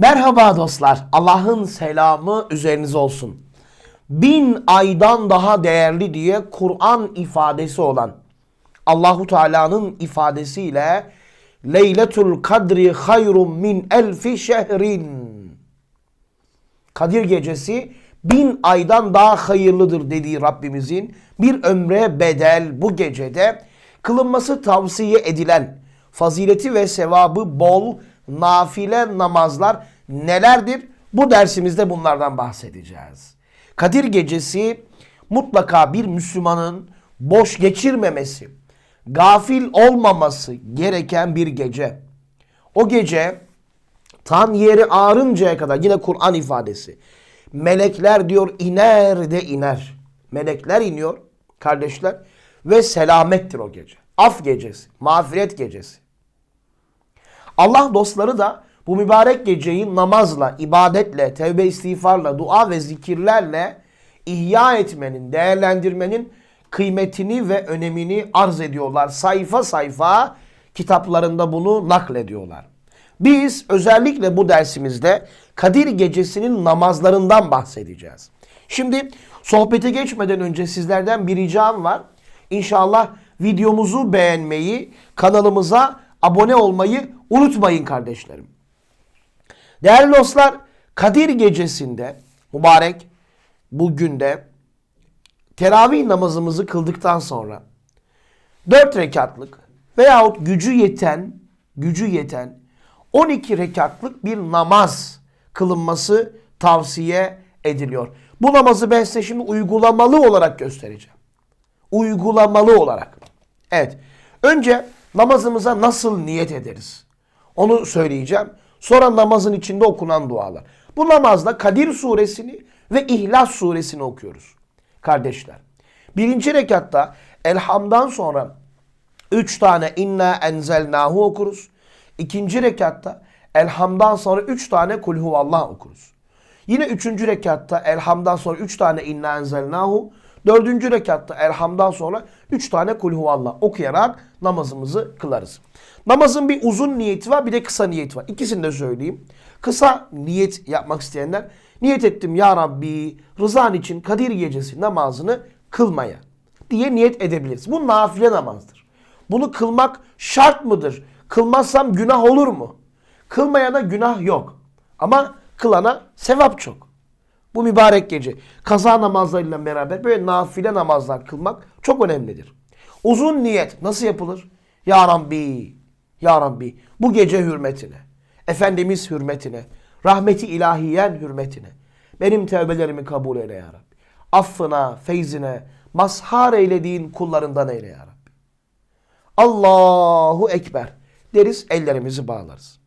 Merhaba dostlar. Allah'ın selamı üzerinize olsun. Bin aydan daha değerli diye Kur'an ifadesi olan Allahu Teala'nın ifadesiyle Leyletul Kadri hayrun min elfi şehrin. Kadir gecesi bin aydan daha hayırlıdır dediği Rabbimizin bir ömre bedel bu gecede kılınması tavsiye edilen fazileti ve sevabı bol nafile namazlar nelerdir? Bu dersimizde bunlardan bahsedeceğiz. Kadir gecesi mutlaka bir Müslümanın boş geçirmemesi, gafil olmaması gereken bir gece. O gece Tan yeri ağrıncaya kadar yine Kur'an ifadesi. Melekler diyor iner de iner. Melekler iniyor kardeşler ve selamettir o gece. Af gecesi, mağfiret gecesi. Allah dostları da bu mübarek geceyi namazla, ibadetle, tevbe istiğfarla, dua ve zikirlerle ihya etmenin, değerlendirmenin kıymetini ve önemini arz ediyorlar. Sayfa sayfa kitaplarında bunu naklediyorlar. Biz özellikle bu dersimizde Kadir Gecesi'nin namazlarından bahsedeceğiz. Şimdi sohbete geçmeden önce sizlerden bir ricam var. İnşallah videomuzu beğenmeyi, kanalımıza abone olmayı unutmayın kardeşlerim. Değerli dostlar, Kadir Gecesi'nde mübarek bu günde teravih namazımızı kıldıktan sonra 4 rekatlık veyahut gücü yeten, gücü yeten 12 rekatlık bir namaz kılınması tavsiye ediliyor. Bu namazı ben size şimdi uygulamalı olarak göstereceğim. Uygulamalı olarak. Evet. Önce namazımıza nasıl niyet ederiz? Onu söyleyeceğim. Sonra namazın içinde okunan dualar. Bu namazda Kadir suresini ve İhlas suresini okuyoruz. Kardeşler. Birinci rekatta Elham'dan sonra üç tane inna enzelnahu okuruz. İkinci rekatta Elham'dan sonra üç tane kul huvallah okuruz. Yine üçüncü rekatta Elham'dan sonra üç tane inna enzelnahu. Dördüncü rekatta Elham'dan sonra üç tane kul huvallah okuyarak namazımızı kılarız. Namazın bir uzun niyeti var bir de kısa niyeti var. İkisini de söyleyeyim. Kısa niyet yapmak isteyenler niyet ettim ya Rabbi rızan için Kadir gecesi namazını kılmaya diye niyet edebiliriz. Bu nafile namazdır. Bunu kılmak şart mıdır? Kılmazsam günah olur mu? Kılmayana günah yok. Ama kılana sevap çok. Bu mübarek gece. Kaza namazlarıyla beraber böyle nafile namazlar kılmak çok önemlidir. Uzun niyet nasıl yapılır? Ya Rabbi, Ya Rabbi bu gece hürmetine, Efendimiz hürmetine, rahmeti ilahiyen hürmetine benim tevbelerimi kabul eyle Ya Rabbi. Affına, feyzine, mazhar eylediğin kullarından eyle Ya Rabbi. Allahu Ekber deriz ellerimizi bağlarız.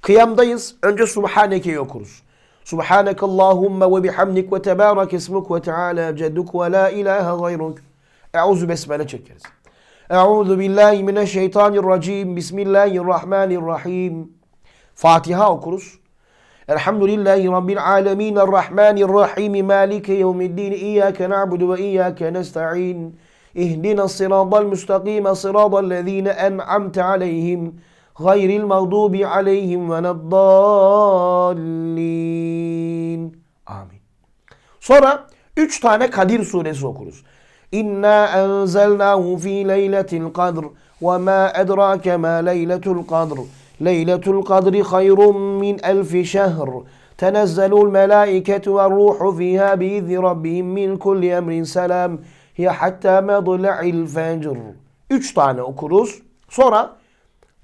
Kıyamdayız. Önce Subhaneke'yi okuruz. Subhaneke Allahümme ve bihamdik ve tebarek ismuk ve teala cedduk ve la ilahe gayruk. Euzu besmele çekeriz. Euzu billahi mineşşeytanirracim. Bismillahirrahmanirrahim. Fatiha okuruz. Elhamdülillahi Rabbil alemin. Errahmanirrahim. Maliki yevmiddin. İyyâke na'budu ve iyyâke nesta'in. اهدنا الصراط المستقيم صراط الذين أنعمت عليهم gayril mağdubi aleyhim ve neddallin. Amin. Sonra üç tane Kadir suresi okuruz. İnna enzelnahu fi leyletil kadr ve ma edrake ma leyletul kadr. Leyletul kadri hayrun min elfi şehr. Tenezzelul melaiketu ve ruhu fiha biizni rabbihim min kulli emrin selam. Ya hatta medla'il fecr. Üç tane okuruz. Sonra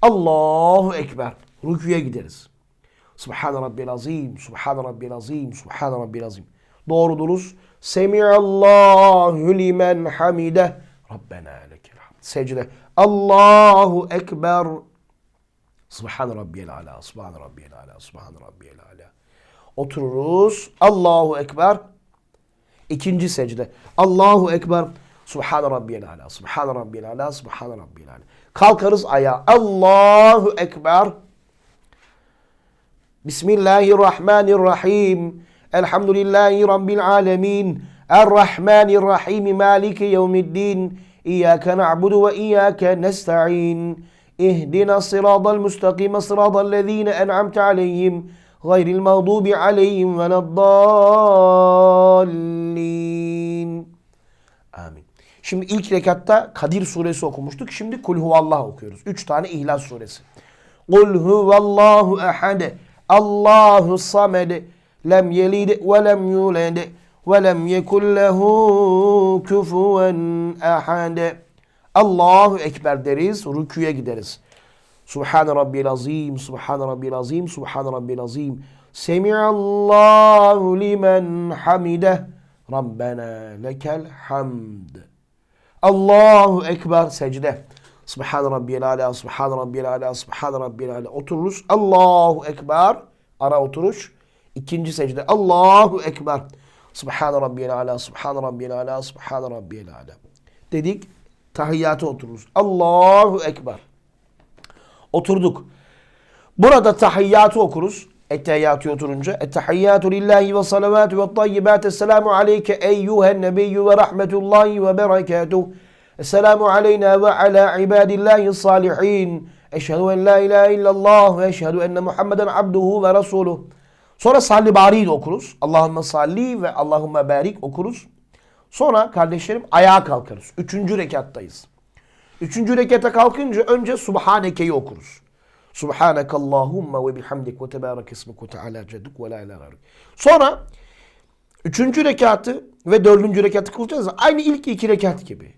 Allahu Ekber. Rüküye gideriz. Subhan Rabbil Azim, Subhan Rabbil Azim, Subhan Rabbil Azim. Doğru duruz. Semiallahu limen hamide. Rabbena lekel hamd. Secde. Allahu Ekber. Subhan Rabbiyel Ala, Subhan Rabbiyel Ala, Subhan Rabbiyel Ala. Otururuz. Allahu Ekber. İkinci secde. Allahu Ekber. Subhan Rabbiyel Ala. Subhan Rabbiyel Ala. Subhan Rabbiyel Ala. Kalkarız ayağa. Allahu Ekber. Bismillahirrahmanirrahim. Elhamdülillahi Rabbil alemin. Errahmanirrahim. Maliki yevmiddin. İyyâke na'budu ve iyyâke nesta'in. اهدنا الصراط المستقيم صراط الذين أنعمت عليهم غير المغضوب عليهم ولا الضالين Amin. Şimdi ilk rekatta Kadir suresi okumuştuk. Şimdi Kul huvallah okuyoruz. Üç tane İhlas suresi. Kul huvallahu ehad. Allahu samed. Lem yelid ve lem yulad. Ve lem yekun lehu kufuven ehad. Allahu Ekber deriz. Rüküye gideriz. Subhan rabbiyal azim. Subhan rabbiyal azim. Subhan rabbiyal azim. Semi'allahu limen hamideh. Rabbena lekel hamd. Allahu Ekber secde. Subhan rabbiyel ala, subhan rabbiyel ala, subhan rabbiyel ala. Otururuz. Allahu Ekber. Ara oturuş. İkinci secde. Allahu Ekber. Subhan rabbiyel ala, subhan rabbiyel ala, subhan rabbiyel ala. Dedik. Tahiyyata otururuz. Allahu Ekber. Oturduk. Burada tahiyyatı okuruz. Ettehiyyatı oturunca. Ettehiyyatü lillahi ve salavatü ve tayyibat. Esselamu aleyke eyyühen nebiyyü ve rahmetullahi ve berekatuh. Esselamu aleyna ve ala ibadillahi salihin. Eşhedü en la ilahe illallah ve eşhedü enne Muhammeden abduhu ve resuluh. Sonra salli bari de okuruz. Allahümme salli ve Allahümme barik okuruz. Sonra kardeşlerim ayağa kalkarız. Üçüncü rekattayız. Üçüncü rekata kalkınca önce Subhaneke'yi okuruz. Subhaneke Allahumma ve bihamdik ve tebarek ismik ve teala cedduk ve la ilahe. Sonra üçüncü rekatı ve dördüncü rekatı kılacağız. Aynı ilk iki rekat gibi.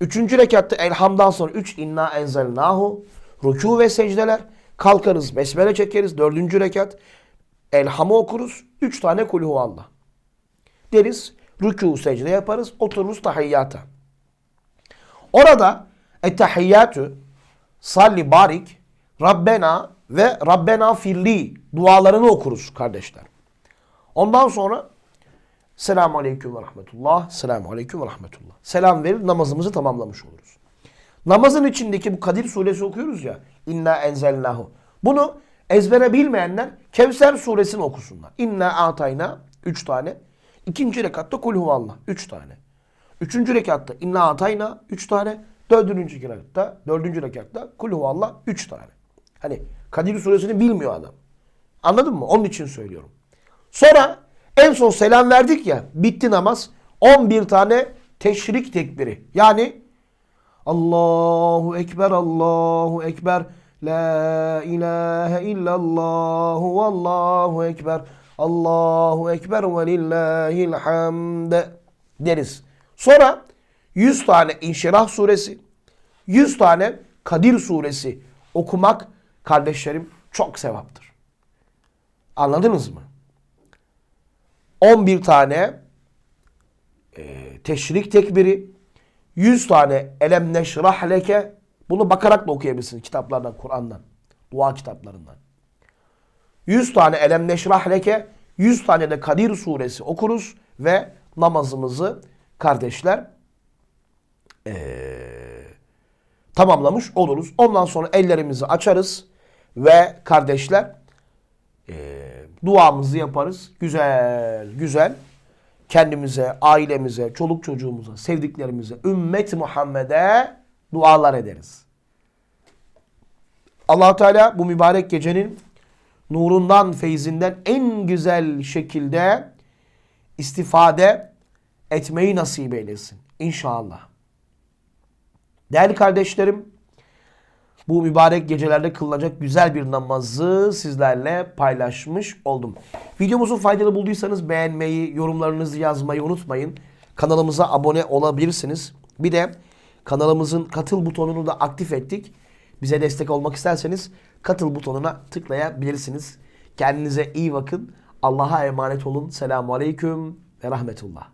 Üçüncü rekatta elhamdan sonra üç inna enzelnahu rükû ve secdeler. Kalkarız, besmele çekeriz. Dördüncü rekat elhamı okuruz. Üç tane kulhu Allah. Deriz, rükû secde yaparız, otururuz tahiyyata. Orada ettehiyyatü, salli barik, Rabbena ve Rabbena firli dualarını okuruz kardeşler. Ondan sonra Selamun Aleyküm ve Rahmetullah, Selamun Aleyküm ve Rahmetullah. Selam verir namazımızı tamamlamış oluruz. Namazın içindeki bu Kadir suresi okuyoruz ya. İnna enzelnahu. Bunu ezbere bilmeyenler Kevser suresini okusunlar. İnna atayna üç tane. İkinci rekatta kul huvallah üç tane. Üçüncü rekatta inna atayna üç tane. Dördüncü rekatta, dördüncü rekatta kul huvallah üç tane. Hani Kadir suresini bilmiyor adam. Anladın mı? Onun için söylüyorum. Sonra en son selam verdik ya. Bitti namaz. 11 tane teşrik tekbiri. Yani Allahu Ekber, Allahu Ekber. La ilahe illallah. Vallahu Ekber. Allahu Ekber ve lillahil hamd deriz. Sonra 100 tane İnşirah suresi, 100 tane Kadir suresi okumak kardeşlerim çok sevaptır. Anladınız mı? 11 tane e, teşrik tekbiri, 100 tane elem neşrah leke. Bunu bakarak da okuyabilirsiniz kitaplardan, Kur'an'dan, dua kitaplarından. 100 tane elem neşrah leke, 100 tane de Kadir suresi okuruz ve namazımızı kardeşler ee, tamamlamış oluruz. Ondan sonra ellerimizi açarız ve kardeşler e, duamızı yaparız. Güzel güzel kendimize, ailemize, çoluk çocuğumuza, sevdiklerimize, ümmet Muhammed'e dualar ederiz. allah Teala bu mübarek gecenin nurundan, feyzinden en güzel şekilde istifade etmeyi nasip eylesin. İnşallah. Değerli kardeşlerim, bu mübarek gecelerde kılınacak güzel bir namazı sizlerle paylaşmış oldum. Videomuzu faydalı bulduysanız beğenmeyi, yorumlarınızı yazmayı unutmayın. Kanalımıza abone olabilirsiniz. Bir de kanalımızın katıl butonunu da aktif ettik. Bize destek olmak isterseniz katıl butonuna tıklayabilirsiniz. Kendinize iyi bakın. Allah'a emanet olun. Selamun Aleyküm ve Rahmetullah.